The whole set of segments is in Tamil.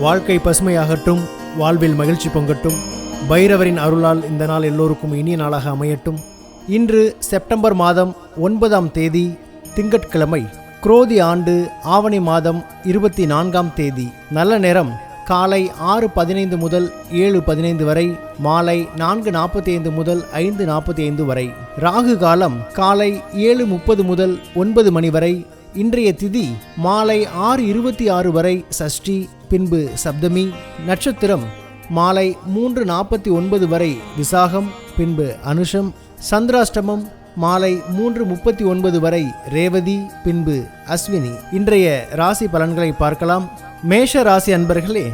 வாழ்க்கை பசுமையாகட்டும் வாழ்வில் மகிழ்ச்சி பொங்கட்டும் பைரவரின் அருளால் இந்த நாள் எல்லோருக்கும் இனிய நாளாக அமையட்டும். இன்று செப்டம்பர் மாதம் ஒன்பதாம் தேதி திங்கட்கிழமை குரோதி ஆண்டு ஆவணி மாதம் இருபத்தி நான்காம் தேதி. நல்ல நேரம் காலை ஆறு பதினைந்து முதல் ஏழு பதினைந்து வரை மாலை நான்கு நாற்பத்தி ஐந்து முதல் ஐந்து நாற்பத்தி ஐந்து வரை. ராகு காலம் காலை ஏழு முப்பது முதல் ஒன்பது மணி வரை. இன்றைய திதி மாலை ஆறு இருபத்தி ஆறு வரை சஷ்டி பின்பு சப்தமி நட்சத்திரம் மாலை மூன்று நாற்பத்தி ஒன்பது வரை விசாகம் பின்பு அனுஷம் சந்திராஷ்டமம் மாலை மூன்று முப்பத்தி ஒன்பது வரை ரேவதி பின்பு அஸ்வினி. இன்றைய ராசி பலன்களை பார்க்கலாம். மேஷ ராசி அன்பர்களே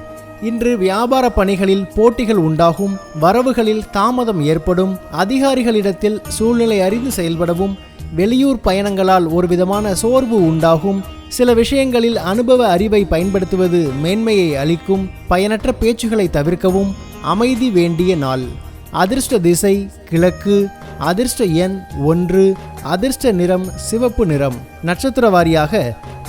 இன்று வியாபார பணிகளில் போட்டிகள் உண்டாகும் வரவுகளில் தாமதம் ஏற்படும் அதிகாரிகளிடத்தில் சூழ்நிலை அறிந்து செயல்படவும் வெளியூர் பயணங்களால் ஒரு விதமான சோர்வு உண்டாகும் சில விஷயங்களில் அனுபவ அறிவை பயன்படுத்துவது மேன்மையை அளிக்கும் பயனற்ற பேச்சுகளை தவிர்க்கவும் அமைதி வேண்டிய நாள். அதிர்ஷ்ட திசை கிழக்கு அதிர்ஷ்ட எண் ஒன்று அதிர்ஷ்ட நிறம் சிவப்பு நிறம். நட்சத்திர வாரியாக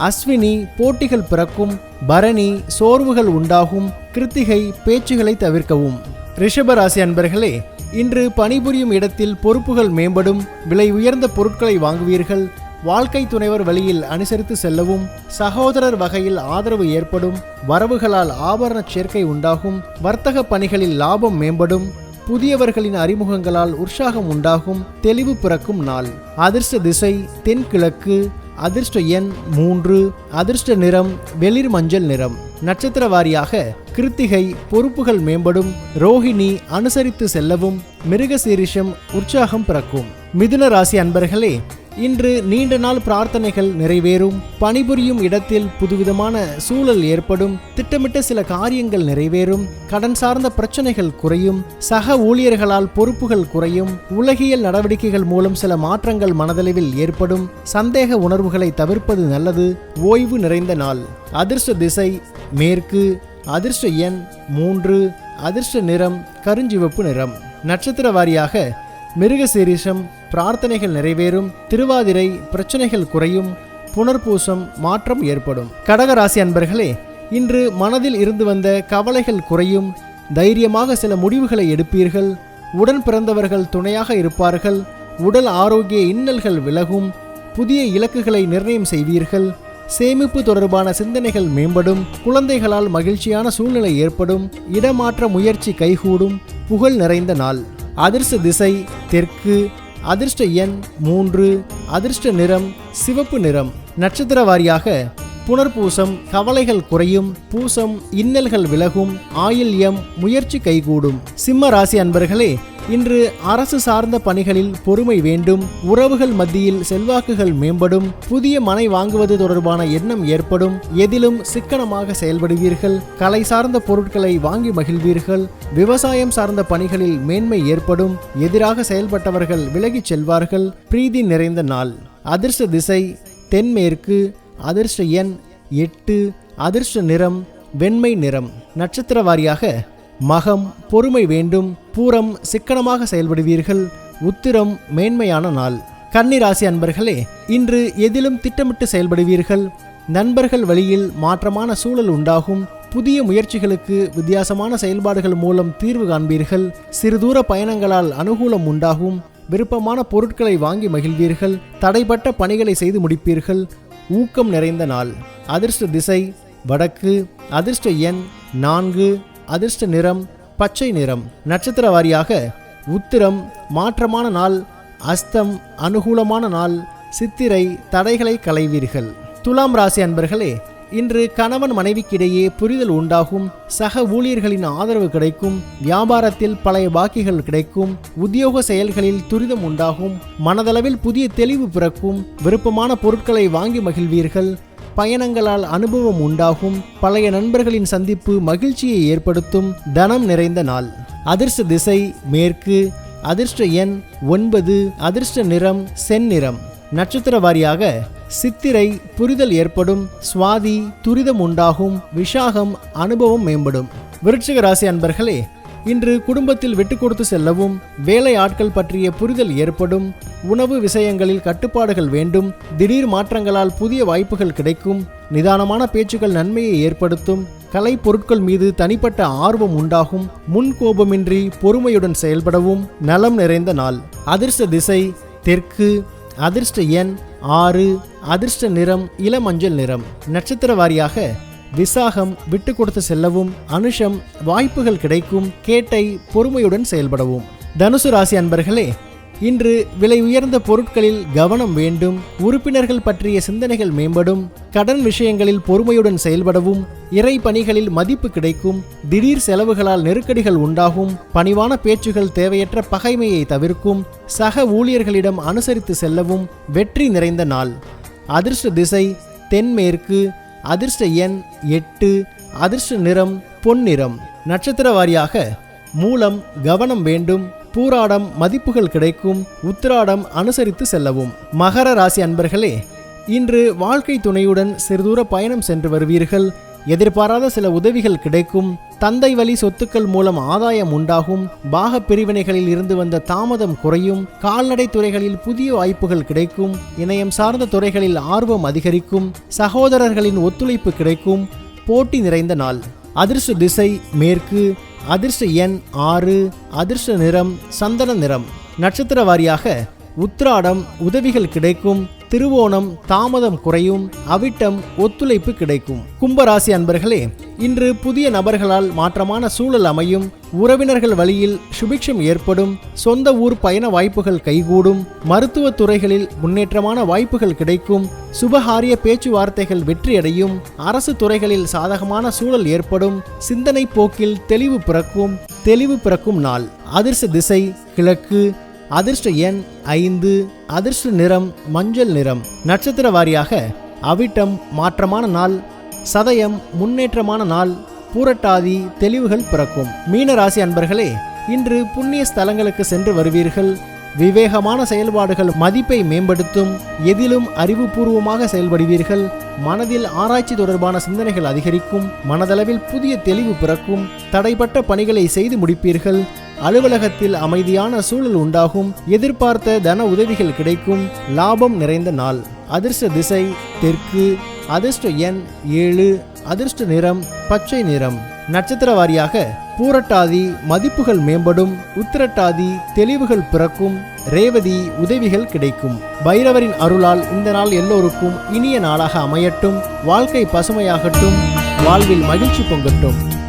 அஸ்வினி போட்டிகள் பிறக்கும் பரணி சோர்வுகள் உண்டாகும் கிருத்திகை பேச்சுகளை தவிர்க்கவும். ரிஷபராசி அன்பர்களே இன்று பணிபுரியும் இடத்தில் பொறுப்புகள் மேம்படும் விலை உயர்ந்த பொருட்களை வாங்குவீர்கள் வாழ்க்கை துணைவர் வழியில் அனுசரித்து செல்லவும் சகோதரர் வகையில் ஆதரவு ஏற்படும் வரவுகளால் ஆபரண சேர்க்கை உண்டாகும் வர்த்தக பணிகளில் லாபம் மேம்படும் புதியவர்களின் அறிமுகங்களால் உற்சாகம் உண்டாகும் தெளிவு பிறக்கும் நாள். அதிர்ஷ்ட திசை தென்கிழக்கு அதிர்ஷ்ட எண் மூன்று அதிர்ஷ்ட நிறம் வெளிர் மஞ்சள் நிறம். நட்சத்திர வாரியாக கிருத்திகை பொறுப்புகள் மேம்படும் ரோஹிணி அனுசரித்து செல்லவும் மிருகசீரிஷம் உற்சாகம் பிறக்கும். மிதுன ராசி அன்பர்களே இன்று நீண்ட நாள் பிரார்த்தனைகள் நிறைவேறும் பணிபுரியும் இடத்தில் புதுவிதமான சூழல் ஏற்படும் திட்டமிட்ட சில காரியங்கள் நிறைவேறும் கடன் சார்ந்த பிரச்சனைகள் குறையும் சக ஊழியர்களால் பொறுப்புகள் குறையும் உலகியல் நடவடிக்கைகள் மூலம் சில மாற்றங்கள் மனதளவில் ஏற்படும் சந்தேக உணர்வுகளை தவிர்ப்பது நல்லது ஓய்வு நிறைந்த நாள். அதிர்ஷ்ட திசை மேற்கு அதிர்ஷ்ட எண் மூன்று அதிர்ஷ்ட நிறம் கருஞ்சிவப்பு நிறம். நட்சத்திர வாரியாக மிருகசீரிஷம் பிரார்த்தனைகள் நிறைவேறும் திருவாதிரை பிரச்சனைகள் குறையும் புனர்பூசம் மாற்றம் ஏற்படும். கடகராசி அன்பர்களே இன்று மனதில் இருந்து வந்த கவலைகள் குறையும் தைரியமாக சில முடிவுகளை எடுப்பீர்கள் உடன் பிறந்தவர்கள் துணையாக இருப்பார்கள் உடல் ஆரோக்கிய இன்னல்கள் விலகும் புதிய இலக்குகளை நிர்ணயம் செய்வீர்கள் சேமிப்பு தொடர்பான சிந்தனைகள் மேம்படும் குழந்தைகளால் மகிழ்ச்சியான சூழ்நிலை ஏற்படும் இடமாற்ற முயற்சி கைகூடும் புகழ் நிறைந்த நாள். அதிர்ஷ்ட திசை தெற்கு அதிர்ஷ்ட எண் மூன்று அதிர்ஷ்ட நிறம் சிவப்பு நிறம். நட்சத்திர வாரியாக புனர்பூசம் கவலைகள் குறையும் பூசம் இன்னல்கள் விலகும் ஆயில்யம் முயற்சி கைகூடும். சிம்ம ராசி அன்பர்களே இன்று அரசு சார்ந்த பணிகளில் பொறுமை வேண்டும் உறவுகள் மத்தியில் செல்வாக்குகள் மேம்படும் புதிய மனை வாங்குவது தொடர்பான எண்ணம் ஏற்படும் எதிலும் சிக்கனமாக செயல்படுவீர்கள் கலை சார்ந்த பொருட்களை வாங்கி மகிழ்வீர்கள் விவசாயம் சார்ந்த பணிகளில் மேன்மை ஏற்படும் எதிராக செயல்பட்டவர்கள் விலகிச் செல்வார்கள் பிரீதி நிறைந்த நாள். அதிர்ஷ்ட திசை தென்மேற்கு அதிர்ஷ்ட எண் எட்டு அதிர்ஷ்ட நிறம் வெண்மை நிறம். நட்சத்திர வாரியாக மகம் பொறுமை வேண்டும் பூரம் சிக்கனமாக செயல்படுவீர்கள் உத்திரம் மேன்மையான நாள். கன்னிராசி அன்பர்களே இன்று எதிலும் திட்டமிட்டு செயல்படுவீர்கள். நண்பர்கள் வழியில் மாற்றமான சூழல் உண்டாகும். புதிய முயற்சிகளுக்கு வித்தியாசமான செயல்பாடுகள் மூலம் தீர்வு காண்பீர்கள். சிறுதூர பயணங்களால் அனுகூலம் உண்டாகும். விருப்பமான பொருட்களை வாங்கி மகிழ்வீர்கள். தடைப்பட்ட பணிகளை செய்து முடிப்பீர்கள். ஊக்கம் நிறைந்த நாள். அதிர்ஷ்ட திசை வடக்கு. அதிர்ஷ்ட எண் நான்கு. அதிர்ஷ்ட நிறம் பச்சை நிறம் நட்சத்திர வாரியாக உத்திரம் மாற்றமான நாள் அஸ்தம் அனுகூலமான நாள் சித்திரை தடைகளை களைவீர்கள். துலாம் ராசி அன்பர்களே இன்று கணவன் மனைவிக்கிடையே புரிதல் உண்டாகும் சக ஊழியர்களின் ஆதரவு கிடைக்கும் வியாபாரத்தில் பழைய பாக்கிகள் கிடைக்கும் உத்தியோக செயல்களில் துரிதம் உண்டாகும் மனதளவில் புதிய தெளிவு பிறக்கும் விருப்பமான பொருட்களை வாங்கி மகிழ்வீர்கள் பயணங்களால் அனுபவம் உண்டாகும். பழைய நண்பர்களின் சந்திப்பு மகிழ்ச்சியை ஏற்படுத்தும். தனம் நிறைந்த நாள். அதிர்ஷ்ட திசை மேற்கு. அதிர்ஷ்ட எண் ஒன்பது. அதிர்ஷ்ட நிறம் செந்நிறம். நட்சத்திர வாரியாக சித்திரை புரிதல் ஏற்படும். சுவாதி துரிதம் உண்டாகும். விஷாகம் அனுபவம் மேம்படும். விருட்சிக ராசி அன்பர்களே இன்று குடும்பத்தில் விட்டு கொடுத்து செல்லவும் வேலை ஆட்கள் பற்றிய புரிதல் ஏற்படும் உணவு விஷயங்களில் கட்டுப்பாடுகள் வேண்டும் திடீர் மாற்றங்களால் புதிய வாய்ப்புகள் கிடைக்கும் நிதானமான பேச்சுகள் நன்மையை ஏற்படுத்தும் கலை பொருட்கள் மீது தனிப்பட்ட ஆர்வம் உண்டாகும் முன்கோபமின்றி பொறுமையுடன் செயல்படவும் நலம் நிறைந்த நாள். அதிர்ஷ்ட திசை தெற்கு அதிர்ஷ்ட எண் ஆறு அதிர்ஷ்ட நிறம் இளமஞ்சள் நிறம். நட்சத்திர வாரியாக விசாகம் விட்டு கொடுத்து செல்லவும் அனுஷம் வாய்ப்புகள் கிடைக்கும் கேட்டை பொறுமையுடன் செயல்படவும். தனுசு ராசி அன்பர்களே இன்று விலை உயர்ந்த பொருட்களில் கவனம் வேண்டும் உறுப்பினர்கள் பற்றிய சிந்தனைகள் மேம்படும் கடன் விஷயங்களில் பொறுமையுடன் செயல்படவும் இறை பணிகளில் மதிப்பு கிடைக்கும் திடீர் செலவுகளால் நெருக்கடிகள் உண்டாகும் பணிவான பேச்சுகள் தேவையற்ற பகைமையை தவிர்க்கும் சக ஊழியர்களிடம் அனுசரித்து செல்லவும் வெற்றி நிறைந்த நாள். அதிர்ஷ்ட திசை தென்மேற்கு அதிர்ஷ்ட எண் எட்டு அதிர்ஷ்ட நிறம் பொன்னிறம். நட்சத்திர வாரியாக மூலம் கவனம் வேண்டும் பூராடம் மதிப்புகள் கிடைக்கும் உத்திராடம் அனுசரித்து செல்லவும். மகர ராசி அன்பர்களே இன்று வாழ்க்கை துணையுடன் சிறுதூர பயணம் சென்று வருவீர்கள். எதிர்பாராத சில உதவிகள் கிடைக்கும். தந்தை வழி சொத்துக்கள் மூலம் ஆதாயம் உண்டாகும். பாக பிரிவினைகளில் இருந்து வந்த தாமதம் குறையும். கால்நடை துறைகளில் புதிய வாய்ப்புகள் கிடைக்கும். இணையம் சார்ந்த துறைகளில் ஆர்வம் அதிகரிக்கும். சகோதரர்களின் ஒத்துழைப்பு கிடைக்கும். போட்டி நிறைந்த நாள். அதிர்ஷ்ட திசை மேற்கு. அதிர்ஷ்ட எண் ஆறு. அதிர்ஷ்ட நிறம் சந்தன நிறம். நட்சத்திர வாரியாக உத்ராடம் உதவிகள் கிடைக்கும் திருவோணம் தாமதம் குறையும் அவிட்டம் ஒத்துழைப்பு கிடைக்கும். கும்பராசி அன்பர்களே இன்று புதிய நபர்களால் மாற்றமான சூழல் அமையும். உறவினர்கள் வழியில் சுபிக்ஷம் ஏற்படும். சொந்த ஊர் பயண வாய்ப்புகள் கைகூடும். மருத்துவ துறைகளில் முன்னேற்றமான வாய்ப்புகள் கிடைக்கும். சுபகாரிய பேச்சுவார்த்தைகள் வெற்றியடையும். அரசு துறைகளில் சாதகமான சூழல் ஏற்படும். சிந்தனை போக்கில் தெளிவு பிறக்கும். தெளிவு பிறக்கும் நாள். அதிர்ஷ்ட திசை கிழக்கு அதிர்ஷ்ட எண் ஐந்து அதிர்ஷ்ட நிறம் மஞ்சள் நிறம். நட்சத்திர வாரியாக அவிட்டம் மாற்றமான நாள் சதயம் முன்னேற்றமான நாள் பூரட்டாதி தெளிவுகள் பிறக்கும். மீன ராசி அன்பர்களே இன்று புண்ணிய ஸ்தலங்களுக்கு சென்று வருவீர்கள். விவேகமான செயல்பாடுகள் மதிப்பை மேம்படுத்தும் எதிலும் அறிவுபூர்வமாக செயல்படுவீர்கள் மனதில் ஆராய்ச்சி தொடர்பான சிந்தனைகள் அதிகரிக்கும் மனதளவில் புதிய தெளிவு பிறக்கும் தடைப்பட்ட பணிகளை செய்து முடிப்பீர்கள் அலுவலகத்தில் அமைதியான சூழல் உண்டாகும் எதிர்பார்த்த தன உதவிகள் கிடைக்கும் லாபம் நிறைந்த நாள். அதிர்ஷ்ட திசை தெற்கு அதிர்ஷ்ட எண் ஏழு அதிர்ஷ்ட நிறம் பச்சை நிறம். நட்சத்திர வாரியாக பூரட்டாதி மதிப்புகள் மேம்படும் உத்திரட்டாதி தெளிவுகள் பிறக்கும் ரேவதி உதவிகள் கிடைக்கும். பைரவரின் அருளால் இந்த நாள் எல்லோருக்கும் இனிய நாளாக அமையட்டும் வாழ்க்கை பசுமையாகட்டும் வாழ்வில் மகிழ்ச்சி பொங்கட்டும்.